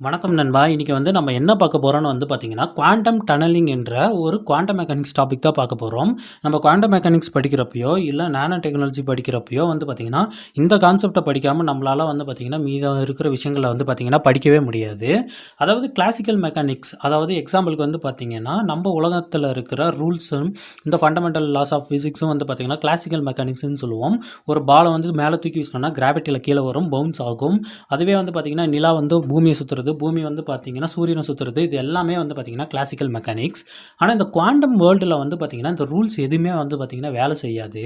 வணக்கம் நண்பா. இன்றைக்கி வந்து நம்ம என்ன பார்க்க போகிறோம்னு வந்து பார்த்திங்கன்னா குவாண்டம் டனலிங் என்ற ஒரு குவாண்டம் மெக்கானிக்ஸ் டாபிக் தான் பார்க்க போகிறோம் நம்ம குவாண்டம் மெக்கானிக்ஸ் படிக்கிறப்பையோ இல்லை நானோ டெக்னாலஜி படிக்கிறப்பையோ வந்து பார்த்திங்கன்னா இந்த கான்செப்டை படிக்காமல் நம்மளால் வந்து பார்த்திங்கன்னா மீதம் இருக்கிற விஷயங்களை வந்து பார்த்திங்கன்னா படிக்கவே முடியாது. அதாவது கிளாசிக்கல் மெக்கானிக்ஸ் அதாவது எக்ஸாம்பிளுக்கு வந்து பார்த்திங்கன்னா நம்ம உலகத்தில் இருக்கிற ரூல்ஸும் இந்த ஃபண்டமெண்டல் லாஸ் ஆஃப் ஃபிசிக்ஸும் வந்து பார்த்திங்கன்னா கிளாசிக்கல் மெக்கானிக்ஸ்னு சொல்லுவோம். ஒரு பாலை வந்து மேலே தூக்கி வீசினோன்னா கிராவிட்டியில் கீழே வரும் பவுன்ஸ் ஆகும். அதுவே வந்து பார்த்திங்கன்னா நிலா வந்து பூமியை சுற்றுறது பூமி வந்து பார்த்திங்கன்னா சூரியனை சுற்றுறது இது எல்லாமே வந்து பார்த்திங்கன்னா கிளாசிக்கல் மெக்கானிக்ஸ் ஆனால் இந்த குவாண்டம் வேர்ல்டில் வந்து பார்த்திங்கன்னா இந்த ரூல்ஸ் எதுவுமே வந்து பார்த்திங்கன்னா வேலை செய்யாது.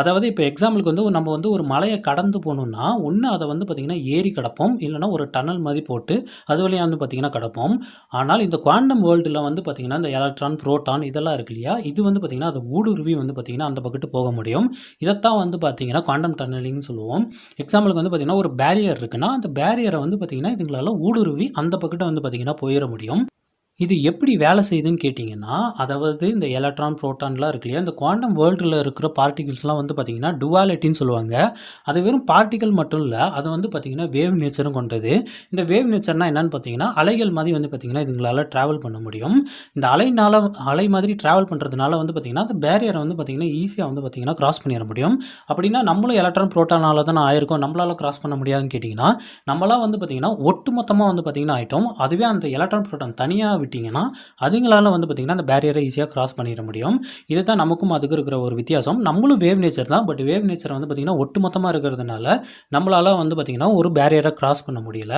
அதாவது இப்போ எக்ஸாம்பிளுக்கு வந்து நம்ம வந்து ஒரு மலையை கடந்து போகணுன்னா ஒன்று அதை வந்து பார்த்திங்கன்னா ஏறி கிடப்போம் இல்லைனா ஒரு டனல் மாதிரி போட்டு அது வழியாக வந்து பார்த்திங்கன்னா கிடப்போம். ஆனால் இந்த குவாண்டம் வேர்ல்டில் வந்து பார்த்திங்கன்னா இந்த எலக்ட்ரான் ப்ரோட்டான் இதெல்லாம் இருக்கு இல்லையா இது வந்து பார்த்திங்கன்னா அது ஊடுருவி வந்து பார்த்திங்கன்னா அந்த பக்கத்து போக முடியும். இதைத்தான் வந்து பார்த்திங்கன்னா குவாண்டம் டனலிங்னு சொல்லுவோம். எக்ஸாம்பிளுக்கு வந்து பார்த்திங்கன்னா ஒரு பேரியர் இருக்குன்னா அந்த பேரியரை வந்து பார்த்திங்கன்னா இதுங்களால் ஊடுருவி அந்த பக்கத்தை வந்து பார்த்திங்கன்னா போயிட முடியும். இது எப்படி வேலை செய்யுதுன்னு கேட்டிங்கன்னா அதாவது இந்த எலக்ட்ரான் ப்ரோட்டான்லாம் இருக்கு இல்லையா? இந்த குவாண்டம் வேர்ல்டில் இருக்கிற பார்ட்டிகிள்ஸ்லாம் வந்து பார்த்திங்கன்னா டுவாலிட்டின்னு சொல்லுவாங்க. அது வெறும் பார்ட்டிகல் மட்டும் இல்லை அது வந்து பார்த்திங்கன்னா வேவ் நேச்சரும் கொண்டது. இந்த வேவ் நேச்சர்னால் என்னென்னு பார்த்தீங்கன்னா அலைகள் மாதிரி வந்து பார்த்திங்கன்னா இதுங்களால் ட்ராவல் பண்ண முடியும். இந்த அலைனால் அலை மாதிரி ட்ராவல் பண்ணுறதுனால வந்து பார்த்திங்கன்னா அந்த பேரியரை வந்து பார்த்திங்கன்னா ஈஸியாக வந்து பார்த்திங்கன்னா கிராஸ் பண்ணிட முடியும். அப்படின்னா நம்மளும் எலக்ட்ரான் ப்ரோட்டானால் தான் ஆயிருக்கும். நம்மளால் கிராஸ் பண்ண முடியாதுன்னு கேட்டிங்கன்னா நம்மளாம் வந்து பார்த்திங்கன்னா ஒட்டுமொத்தமாக வந்து பார்த்திங்கன்னா ஆகிட்டோம் அதுவே அந்த எலக்ட்ரான் ப்ரோட்டான் தனியாக விட்டிங்கன்னா அதுங்களால் வந்து பார்த்திங்கன்னா அந்த பேரியரை ஈஸியாக கிராஸ் பண்ணிட முடியும். இது தான் நமக்கும் அதுக்கு இருக்கிற ஒரு வித்தியாசம். நம்மளும் வேவ் நேச்சர் தான் பட் வேவ் நேச்சர் வந்து பார்த்திங்கன்னா ஒட்டுமொத்தமாக இருக்கிறதுனால நம்மளால் வந்து பார்த்திங்கன்னா ஒரு பேரியரை கிராஸ் பண்ண முடியல.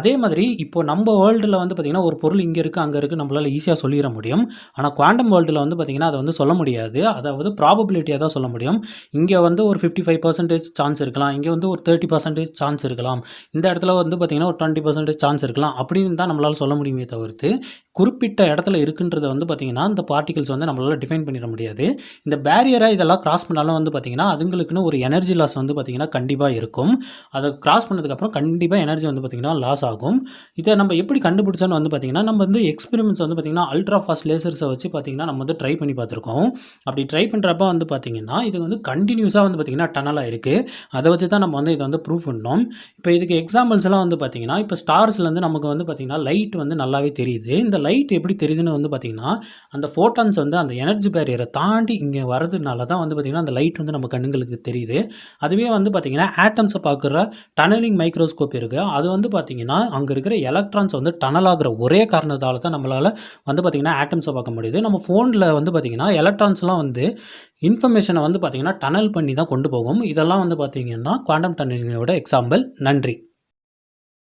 அதே மாதிரி இப்போ நம்ம வேர்ல்டில் வந்து பார்த்திங்கன்னா ஒரு பொருள் இங்கே இருக்குது அங்கே இருக்குது நம்மளால் ஈஸியாக சொல்லிட முடியும். ஆனால் குவாண்டம் வேர்ல்டில் வந்து பார்த்திங்கன்னா அதை வந்து சொல்ல முடியாது. அதாவது ப்ராபபிலிட்டியாக தான் சொல்ல முடியும். இங்கே வந்து ஒரு ஃபிஃப்டி ஃபைவ் பர்சன்டேஜ் சான்ஸ் இருக்கலாம். இங்கே வந்து ஒரு தேர்ட்டி பர்சன்டேஜ் சான்ஸ் இருக்கலாம். இந்த இடத்துல வந்து பார்த்திங்கன்னா ஒரு டுவெண்ட்டி பர்சன்டேஜ் சான்ஸ் இருக்கலாம். அப்படின்னு தான் நம்மளால் சொல்ல முடியுமே தவிர்த்து குறிப்பிட்ட இடத்துல இருக்குன்றதை வந்து பார்த்திங்கன்னா இந்த பார்ட்டிகல்ஸ் வந்து நம்மளால் டிஃபைன் பண்ணிட முடியாது இந்த பேரியரை இதெல்லாம் கிராஸ் பண்ணாலும் வந்து பார்த்திங்கன்னா அதுங்களுக்குன்னு ஒரு எனர்ஜி லாஸ் வந்து பார்த்திங்கன்னா கண்டிப்பாக இருக்கும் அதை கிராஸ் பண்ணதுக்கப்புறம் கண்டிப்பாக எனர்ஜி வந்து பார்த்திங்கன்னா லாஸ் ஆகும் இதை நம்ம எப்படி கண்டுபிடிச்சோன்னு வந்து பார்த்திங்கன்னா நம்ம வந்து எக்ஸ்பெரிமெண்ட்ஸ் வந்து பார்த்திங்கன்னா அல்ட்ரா ஃபாஸ்ட் லேசர்ஸை வச்சு பார்த்திங்கன்னா நம்ம வந்து ட்ரை பண்ணி பார்த்துருக்கோம் அப்படி ட்ரை பண்ணுறப்ப வந்து பார்த்திங்கன்னா இது வந்து கண்டினியூஸாக வந்து பார்த்திங்கன்னா டனலாக இருக்குது அதை வச்சு தான் நம்ம வந்து இதை வந்து ப்ரூவ் பண்ணோம் இப்போ இதுக்கு எக்ஸாம்பிள்ஸ்லாம் வந்து பார்த்திங்கன்னா இப்போ ஸ்டார்ஸ்லேருந்து நமக்கு வந்து பார்த்திங்கன்னா லைட் வந்து நல்லாவே தெரியுது இந்த லைட் எப்படி தெரியுதுன்னு வந்து பார்த்திங்கன்னா அந்த ஃபோட்டான்ஸ் வந்து அந்த எனர்ஜி பேரியரை தாண்டி இங்கே வரதுனால தான் வந்து பார்த்திங்கன்னா அந்த லைட் வந்து நம்ம கண்ணுங்களுக்கு தெரியுது. அதுவே வந்து பார்த்திங்கன்னா ஆட்டம்ஸை பார்க்குற டனலிங் மைக்ரோஸ்கோப் இருக்குது அது வந்து பார்த்திங்கன்னா அங்கே இருக்கிற எலக்ட்ரான்ஸ் வந்து டனல் ஆகிற ஒரே காரணத்தால் தான் நம்மளால் வந்து பார்த்திங்கன்னா ஆட்டம்ஸை பார்க்க முடியுது. நம்ம ஃபோனில் வந்து பார்த்திங்கன்னா எலக்ட்ரான்ஸ்லாம் வந்து இன்ஃபர்மேஷனை வந்து பார்த்திங்கன்னா டனல் பண்ணி தான் கொண்டு போகும். இதெல்லாம் வந்து பார்த்திங்கன்னா குவாண்டம் டனலிங்கோட எக்ஸாம்பிள் நன்றி.